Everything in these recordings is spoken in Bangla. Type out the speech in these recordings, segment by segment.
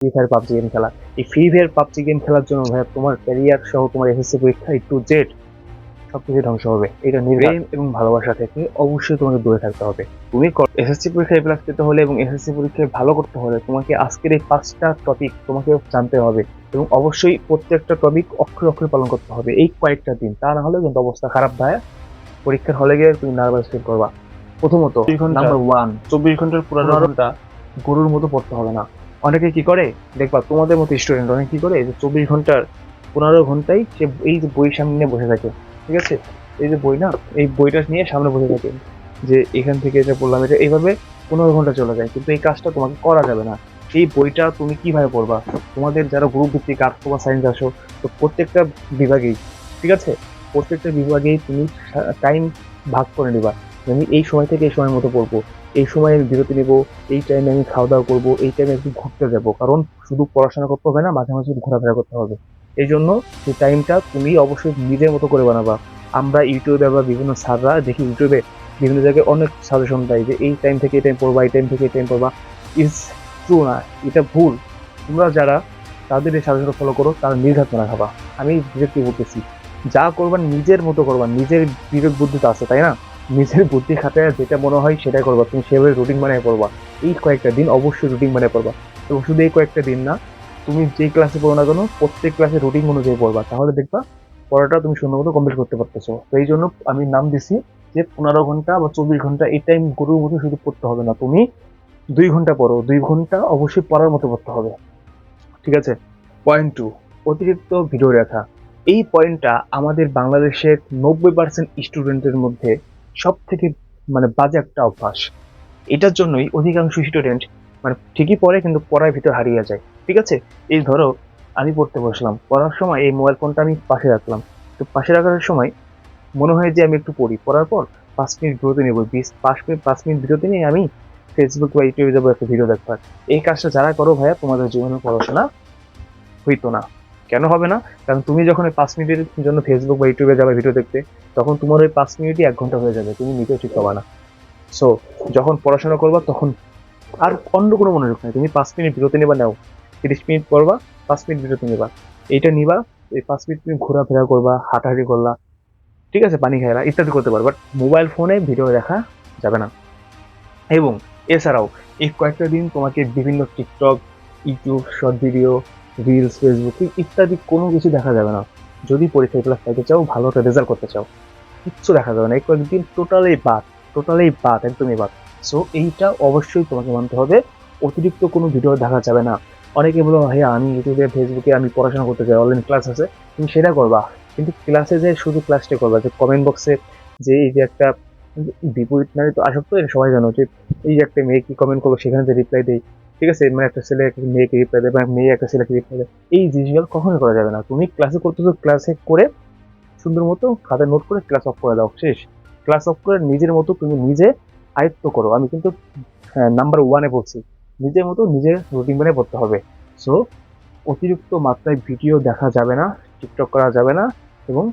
ফ্রি ফায়ার পাবজি গেম খেলা। এই ফ্রি ফায়ার পাবজি গেম খেলার জন্য ভাইয়া তোমার ক্যারিয়ার সহ তোমার এসএসসি পরীক্ষা একটু জেড সবকিছু ধ্বংস হবে। এটা প্রেম এবং ভালোবাসা থেকে অবশ্যই তোমাকে দূরে থাকতে হবে। তুমি এসএসসি পরীক্ষায় প্লাস পেতে হলে এবং এসএসসি পরীক্ষায় ভালো করতে হলে তোমাকে আজকের এই পাঁচটা টপিক তোমাকে জানতে হবে এবং অবশ্যই প্রত্যেকটা টপিক অক্ষরে অক্ষরে পালন করতে হবে। এই কয়েকটা দিন। তা না হলে কিন্তু অবস্থা খারাপ ভাইয়া। পরীক্ষার হলে গিয়ে তুমি নার্ভাস ফিল করবা। প্রথমত নাম্বার ওয়ান চব্বিশ ঘণ্টার পুরানো ঘণ্টা। গরুর মতো পড়তে হবে না। অনেকে কি করে? দেখবা, তোমাদের মতো স্টুডেন্ট অনেকে কি করে? যে চব্বিশ ঘণ্টার পনেরো ঘন্টায় সে এই যে বই সামনে বসে থাকে, ঠিক আছে? এই যে বই না, এই বইটা নিয়ে সামনে বসে থাকে, যে এখান থেকে এটা পড়লাম, এটা এইভাবে পনেরো ঘণ্টা চলে যায়, কিন্তু এই কাজটা তোমাকে করা যাবে না। এই বইটা তুমি কীভাবে পড়বা? তোমাদের যারা গ্রুপ ভিত্তিক আর্টস বা সায়েন্স আসো, তো প্রত্যেকটা বিভাগেই, ঠিক আছে? প্রত্যেকটা বিভাগেই তুমি টাইম ভাগ করে নিবা। আমি এই সময় থেকে এই সময়ের মতো পড়ব, এই সময় আমি বিরতি নেব, এই টাইমে আমি খাওয়া দাওয়া করব, এই টাইমে একটু ঘুরতে যাব। কারণ শুধু পড়াশোনা করতে হবে না, মাঝে মাঝে ঘোরাফেরা করতে হবে। এই জন্য সেই টাইমটা তুমি অবশ্যই নিজের মতো করে বানাবা। আমরা ইউটিউবে বা বিভিন্ন স্যাররা দেখি ইউটিউবে বিভিন্ন জায়গায় অনেক সাজেশন দেয় যে এই টাইম থেকে এই টাইম পড়বা, এই টাইম থেকে এই টাইম পড়বা। ইজ ট্রু না, এটা ভুল। তোমরা যারা তাদের এই সাজেশন ফলো করো, তারা নির্ঘাত না খাবা। আমি ডিরেক্টলি বলতেছি। যা করবা নিজের মতো করবা, নিজের বিবেক বুদ্ধিতে আছে, তাই না? নিজের বুদ্ধি খাতে যেটা মনে হয় সেটাই করবা। তুমি সেভাবে রুটিন বানিয়ে পড়বা। এই কয়েকটা দিন অবশ্যই রুটিন বানিয়ে পড়বা। এবং শুধু এই কয়েকটা দিন না, তুমি যে ক্লাসে পড়ো না কেন, প্রত্যেক ক্লাসে রুটিন অনুযায়ী পড়বা। তাহলে দেখবা, পড়াটা তুমি সুন্দর মতো কমপ্লিট করতে পারতেছো। তো এই জন্য আমি নাম দিছি যে পনেরো ঘণ্টা বা চব্বিশ ঘণ্টা এই টাইম গরুর মতো শুধু পড়তে হবে না। তুমি দুই ঘণ্টা পড়ো। দুই ঘণ্টা অবশ্যই পড়ার মতো পড়তে হবে। ঠিক আছে? পয়েন্ট টু অতিরিক্ত ভিডিও দেখা। এই পয়েন্টটা আমাদের বাংলাদেশের নব্বই পার্সেন্ট স্টুডেন্টের মধ্যে সব থেকে মানে বাজে একটা অভ্যাস। এটার জন্যই অধিকাংশ স্টুডেন্ট মানে ঠিকই পড়ে কিন্তু পড়ার ভিতর হারিয়ে যায়। ঠিক আছে? এই ধরো, আমি পড়তে বসলাম। পড়ার সময় এই মোবাইল ফোনটা আমি পাশে রাখলাম। তো পাশে রাখার সময় মনে হয় যে আমি একটু পড়ি। পড়ার পর পাঁচ মিনিট বিরতি নেব। বিশ, পাঁচ মিনিট পাঁচ মিনিট বিরতি নিয়ে আমি ফেসবুক বা ইউটিউবে যাব একটা ভিডিও দেখবার। এই কাজটা যারা করো ভাইয়া, তোমাদের জীবনে পড়াশোনা হইতো না। কেন হবে না? কারণ তুমি যখন ওই পাঁচ মিনিটের জন্য ফেসবুক বা ইউটিউবে যাবে ভিডিও দেখতে, তখন তোমার ওই পাঁচ মিনিটই এক ঘণ্টা হয়ে যাবে, তুমি নিজেও ঠিক পাবা না। সো যখন পড়াশোনা করবা তখন আর অন্য কোনো মনোযোগ নেই। তুমি পাঁচ মিনিট বিরতি নেবা, নাও। তিরিশ মিনিট পড়বা, পাঁচ মিনিট বিরতি নেবা। এইটা নিবা, এই পাঁচ মিনিট তুমি ঘোরাফেরা করবা, হাঁটাহাঁটি করলা, ঠিক আছে, পানি খাইলা, ইত্যাদি করতে পারো বাট মোবাইল ফোনে ভিডিও দেখা যাবে না। এবং এছাড়াও এই কয়েকটা দিন তোমাকে বিভিন্ন TikTok YouTube short video reels Facebook ইত্যাদি কোনো কিছু দেখা যাবে না। যদি পরীক্ষায় ক্লাস পাইতে চাও ভালো একটা রেজাল্ট করতে চাও। কিচ্ছু দেখা যাবে না। এই কয়েকদিন টোটালি বাদ টোটালি বাদ, একদমই বাদ। সো এইটা অবশ্যই তোমাকে মানতে হবে। অতিরিক্ত কোনো ভিডিও দেখা যাবে না। অনেকে বলো ভাইয়া, আমি ইউটিউবে ফেসবুকে আমি পড়াশোনা করতে চাই অনলাইন ক্লাস আছে। তুমি সেটা করবা। কিন্তু ক্লাসে যে শুধু ক্লাসটা করবা, যে কমেন্ট বক্সে যে এই যে একটা বিপরীত নারী তো আসক্ত সবাই জানো যে, এই যে একটা মেয়ে কি কমেন্ট করব সেখানে যে রিপ্লাই দেয়। ঠিক আছে মানে একটা ছেলে মেয়েকে রিপ্লাই দেয় বা মেয়ে একটা ছেলেকে রিপ্লাই দেয়। এই জিনিসগুলো কখনোই করা যাবে না। তুমি ক্লাসে করতেছো ক্লাসে করে সুন্দর মতো খাতায় নোট করে ক্লাস অফ করে দাও, শেষ। ক্লাস অফ করে নিজের মতো তুমি নিজে আয়ত্ত করো। আমি কিন্তু নাম্বার ওয়ানে বলছি নিজের মতো নিজের রুটিন বানিয়ে পড়তে হবে। সো অতিরিক্ত মাত্রায় ভিডিও দেখা যাবে না টিকটক করা যাবে না এবং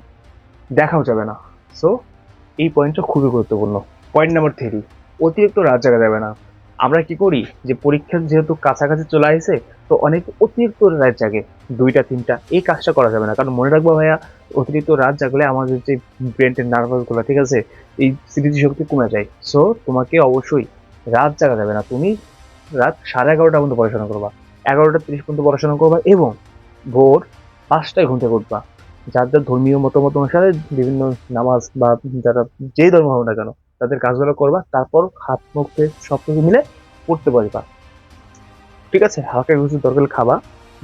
দেখাও যাবে না। সো এই পয়েন্টটা খুবই গুরুত্বপূর্ণ। পয়েন্ট নাম্বার থ্রি অতিরিক্ত রাত জাগা যাবে না। আমরা কি করি যে পরীক্ষা যেহেতু কাছাকাছি চলে আসে, তো অনেক অতিরিক্ত রাত জাগে। দুইটা, তিনটা, এই কাজটা করা যাবে না। কারণ মনে রাখব ভাইয়া, অতিরিক্ত রাত জাগলে আমাদের যে ব্রেনের নার্ভাসগুলো ঠিক আছে? এই স্মৃতি শক্তি কমে যায়। সো তোমাকে অবশ্যই রাত জাগা যাবে না। তুমি রাত সাড়ে এগারোটা পর্যন্ত পড়াশোনা করবা। এগারোটা, তিরিশ পর্যন্ত পড়াশোনা করবা এবং ভোর পাঁচটায় ঘুম থেকে উঠবা। যার যার ধর্মীয় মতামত অনুসারে বিভিন্ন নামাজ বা যারা যেই ধর্ম হবে না কেন তাদের কাজগুলো করবা, তারপর হাত মুখ সব কিছু মিলে পড়তে পারবা ঠিক আছে? হালকা কিছু দরকার খাবা,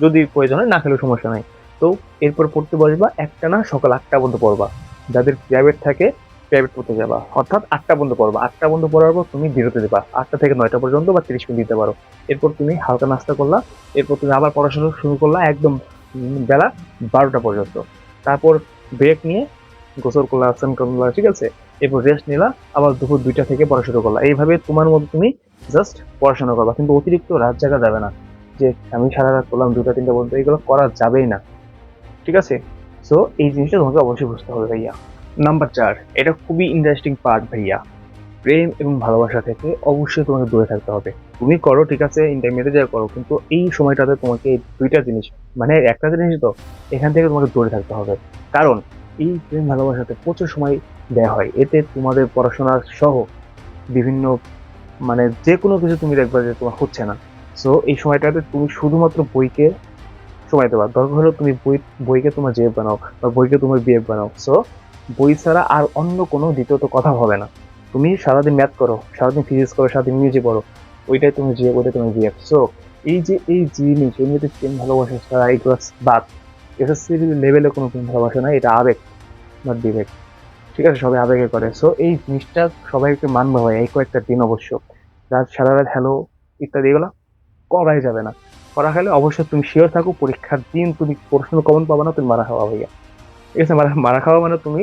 যদি প্রয়োজন হয়, না খেলেও সমস্যা নাই। তো এরপর পড়তে বসবা, একটা না সকাল আটটা পর্যন্ত পড়বা। যাদের প্রাইভেট থাকে প্রাইভেট পড়তে যাবা। অর্থাৎ আটটা পর্যন্ত পড়বা। আটটা পর্যন্ত পড়ার পর তুমি বিরতি দেবা আটটা থেকে নয়টা পর্যন্ত বা তিরিশ মিনিট দিতে পারো। এরপর তুমি হালকা নাস্তা করলা, এরপর তুমি আবার পড়াশোনা শুরু করলা একদম বেলা বারোটা পর্যন্ত। তারপর ব্রেক নিয়ে গোসল করলা, স্নান করলা, ঠিক আছে? এরপর রেস্ট নিলা, আবার দুপুর দুইটা থেকে পড়া শুরু করলা। এইভাবে তোমার মতো তুমি জাস্ট পড়াশোনা করবা। কিন্তু অতিরিক্ত রাত জাগা যাবে না। যে আমি সারা রাত করলাম দুটা তিনটা পর্যন্ত, এগুলো করা যাবেই না। ঠিক আছে? সো এই জিনিসটা তোমাকে অবশ্যই বুঝতে হবে ভাইয়া। নাম্বার চার, এটা খুবই ইন্টারেস্টিং পার্ট ভাইয়া। প্রেম এবং ভালোবাসা থেকে অবশ্যই তোমাকে দূরে থাকতে হবে। তুমি করো, ঠিক আছে? ইন্টারমিডিয়েটে যা করো। কিন্তু এই সময়টাতে তোমাকে দুইটা জিনিস মানে একটা জিনিস তো, এখান থেকে তোমাকে দূরে থাকতে হবে। কারণ এই প্রেম ভালোবাসাতে প্রচুর সময় দেওয়া হয়। এতে তোমাদের পড়াশোনা সহ বিভিন্ন মানে যে কোনো কিছু তুমি দেখবে যে তোমার হচ্ছে না। সো এই সময়টাতে তুমি শুধুমাত্র বইকে সময় দেবা। দরকার হলো তুমি বই, বইকে তোমার জেব বানাও বা বইকে তোমার বিয়ে বানাও। সো বই ছাড়া আর অন্য কোনো দ্বিতীয়ত কথা হবে না। তুমি সারাদিন ম্যাথ করো, সারাদিন ফিজিক্স করো, সারাদিন ইংরেজি পড়ো। ওইটাই তুমি জিয়ে ওইটাই তুমি বিয়ে। সো এই যে, এই জিনিস এমনিতে প্রেম ভালোবাসা ছাড়া এইগুলো বাদ। এসএসসি লেভেলে কোনো প্রেম ভালোবাসা নাই, এটা আবেগ নট বিবেক। ঠিক আছে, সবাই আবেগে করে। সো এই জিনিসটা সবাইকে মানবে হয় এই কয়েকটা দিন অবশ্য। রাত, সারা রাত হ্যালো ইত্যাদি এগুলো করাই যাবে না। করা হলে অবশ্যই তুমি শিওর থাকো, পরীক্ষার দিন তুমি প্রশ্ন কমন পাবা না, তুমি মারা খাওয়া ভাইয়া। ঠিক আছে, মারা মারা খাওয়া মানে তুমি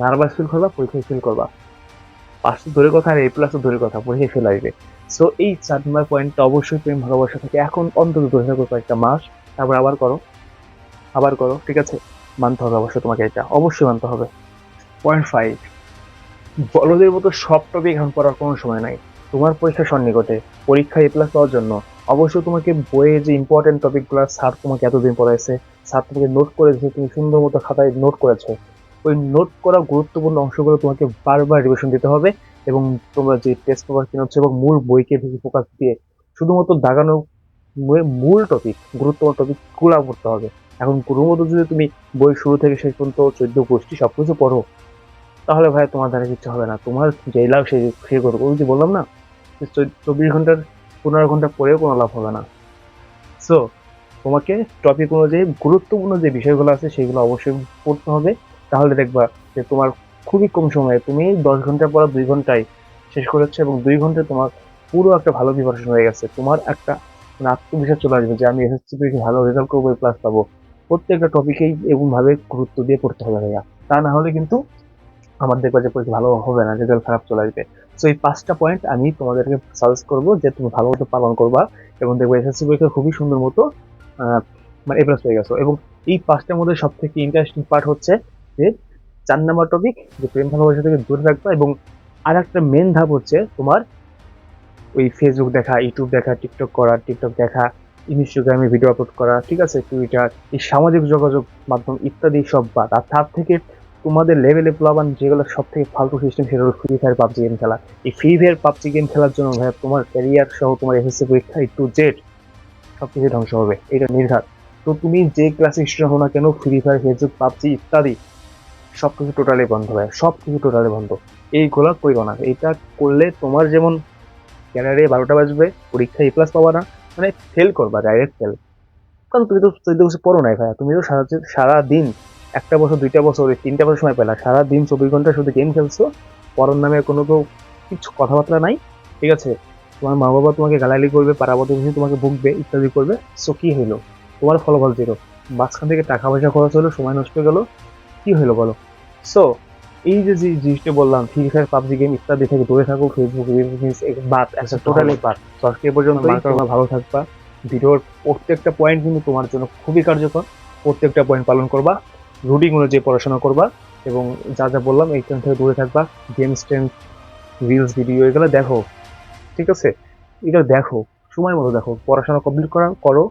নার্ভাস ফিল করবা, পরীক্ষায় ফিল করবা। পাঁচ তো দূরের কথা আর এই প্লাস তো দূরের কথা পরীক্ষা ফেল আসবে। সো এই চার নম্বর পয়েন্টটা অবশ্যই প্রেম ভালোবাসা থেকে এখন অন্তত ধরে থাকো কয়েকটা মাস, তারপর আবার করো। আবার করো, ঠিক আছে? মানতে হবে অবশ্যই তোমাকে এটা, অবশ্যই মানতে হবে। Point five. বড়দের মতো সব টপিক এখন পড়ার কোনো সময় নাই। তোমার পরীক্ষা সন্নিকটে, পরীক্ষা এ প্লাস পাওয়ার জন্য। অবশ্যই তোমাকে বইয়ে যে ইম্পর্টেন্ট টপিকগুলো স্যার তোমাকে এতদিন পড়াইছে স্যার তোমাকে নোট করেছে তুমি সুন্দর মতো খাতায় নোট করেছ। ওই নোট করা গুরুত্বপূর্ণ অংশগুলো তোমাকে বারবার রিভিশন দিতে হবে এবং তোমরা যে টেস্ট পেপার কিনছ এবং মূল বইকে বেশি ফোকাস দিয়ে শুধুমাত্র দাগানো মূল- টপিক গুরুত্বপূর্ণ টপিকগুলা পড়তে হবে। এখন কোনো মতো যদি তুমি বই শুরু থেকে শেষ পর্যন্ত চোদ্দ গোষ্ঠী সব কিছু পড়ো তাহলে ভাই তোমার দ্বারা কিছু হবে না। তোমার যে লাভ সেই সে করব ওই যে বললাম না চব্বিশ ঘণ্টার পনেরো ঘণ্টা পরেও কোনো লাভ হবে না। সো তোমাকে টপিক অনুযায়ী গুরুত্বপূর্ণ যে বিষয়গুলো আছে, সেগুলো অবশ্যই পড়তে হবে। তাহলে দেখবা যে তোমার খুবই কম সময়ে তুমি দশ ঘণ্টা পর দুই ঘন্টায় শেষ করেছ এবং দুই ঘন্টায় তোমার পুরো একটা ভালো প্রিপারেশন হয়ে গেছে। তোমার একটা মানে আত্মবিশ্বাস চলে আসবে যে আমি এসএসসি পরীক্ষায় ভালো রেজাল্ট করব প্লাস পাবো। প্রত্যেকটা টপিকেই এরকম ভাবে গুরুত্ব দিয়ে পড়তে হবে ভাইয়া। তা না হলে কিন্তু আমার দেখবা যে পরীক্ষা ভালো হবে না রেজাল্ট খারাপ চলে আসবে। সো এই পাঁচটা পয়েন্ট আমি তোমাদেরকে সাজেস্ট করব যে তুমি ভালো মতো পালন করবা এবং দেখবে এসএসসি পরীক্ষা খুবই সুন্দর মতো মানে এ হয়ে গেছো। এবং এই পাঁচটার মধ্যে সব থেকে ইন্টারেস্টিং পার্ট হচ্ছে যে চার নাম্বার টপিক যে প্রেম ভালোবাসা থেকে দূরে রাখবা এবং আর একটা মেন ধাপ হচ্ছে তোমার ওই ফেসবুক দেখা ইউটিউব দেখা টিকটক করা টিকটক দেখা ইনস্টাগ্রামে ভিডিও আপলোড করা, ঠিক আছে? টুইটার এই সামাজিক যোগাযোগ মাধ্যম ইত্যাদি সব বাদ। আর তার থেকে তোমাদের লেভেলে প্লাবান যেগুলো সব থেকে ফালতু সিস্টেম সেটা হলো ফ্রি ফায়ার পাবজি গেম খেলা। এই ফ্রি ফায়ার পাবজি গেম খেলার জন্য ভাইয়া তোমার ক্যারিয়ার সহ তোমার এসএসসি পরীক্ষা একটু জেড সব কিছু ধ্বংস হবে। এটা নির্ঘাত তো তুমি যে ক্লাসে স্টুডেন্ট হো না কেন ফ্রি ফায়ার ফেসবুক পাবজি ইত্যাদি সব কিছু টোটালি বন্ধ হয় সব কিছু টোটালি বন্ধ। এইগুলো করো না। এটা করলে তোমার যেমন ক্যারিয়ারে বারোটা বাজবে, পরীক্ষা এ প্লাস পাবা না মানে ফেল করবা ডাইরেক্ট ফেল কারণ তুমি তো চোদ্দ বছর পড়ো নাই ভাইয়া। তুমি তো সারা সারা দিন একটা বছর দুইটা বছর তিনটা বছর সময় পেলা। সারা দিন চব্বিশ ঘণ্টা শুধু গেম খেলছো। পড়ার নামে কোনো কেউ কিছু কথাবার্তা নাই ঠিক আছে? তোমার মা বাবা তোমাকে গালাগালি করবে পাড়া প্রতিবেশী তোমাকে বকবে ইত্যাদি করবে। সো কি হইল? তোমার ফলাফল জিরো মাঝখান থেকে টাকা পয়সা খরচ হলো সময় নষ্ট হয়ে গেলো। কি হইল বলো? সো এই যে যে জিনিসটা বললাম ফ্রি ফায়ার পাবজি গেম ইত্যাদি থেকে দূরে থাকো ফেসবুক বাদ একটা টোটালি বাদ। আজকে পর্যন্ত তোমরা ভালো থাকবা। ভিডিওর প্রত্যেকটা পয়েন্ট কিন্তু তোমার জন্য খুবই কার্যকর। প্রত্যেকটা পয়েন্ট পালন করবা। রুটিন অনুযায়ী পড়াশোনা করবা এবং যা যা বললাম এইখান থেকে দূরে থাকবা গেম স্ট্রেন্থ রিলস ভিডিও এগুলো দেখো, ঠিক আছে? এটা দেখো সময় মতো দেখো, পড়াশোনা কমপ্লিট করা, করো,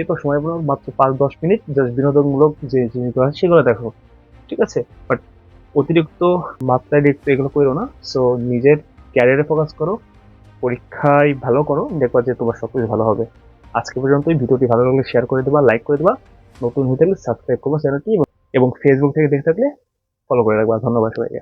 এরপর সময় মতো মাত্র পাঁচ, দশ মিনিট জাস্ট বিনোদনমূলক যে জিনিসগুলো আছে সেগুলো দেখো, ঠিক আছে? বাট অতিরিক্ত মাত্রায় দেখতে এগুলো করো না সো নিজের ক্যারিয়ারে ফোকাস করো, পরীক্ষায় ভালো করো, দেখবা যে তোমার সব কিছু ভালো হবে। আজকে পর্যন্ত এই ভিডিওটি ভালো লাগলে শেয়ার করে দেবা লাইক করে দেবা, নতুন হয়ে থাকলে সাবস্ক্রাইব করবা চ্যানেলটি। এবং ফেসবুক থেকে দেখতে থাকলে ফলো করে রাখবা। ধন্যবাদ সবাইকে।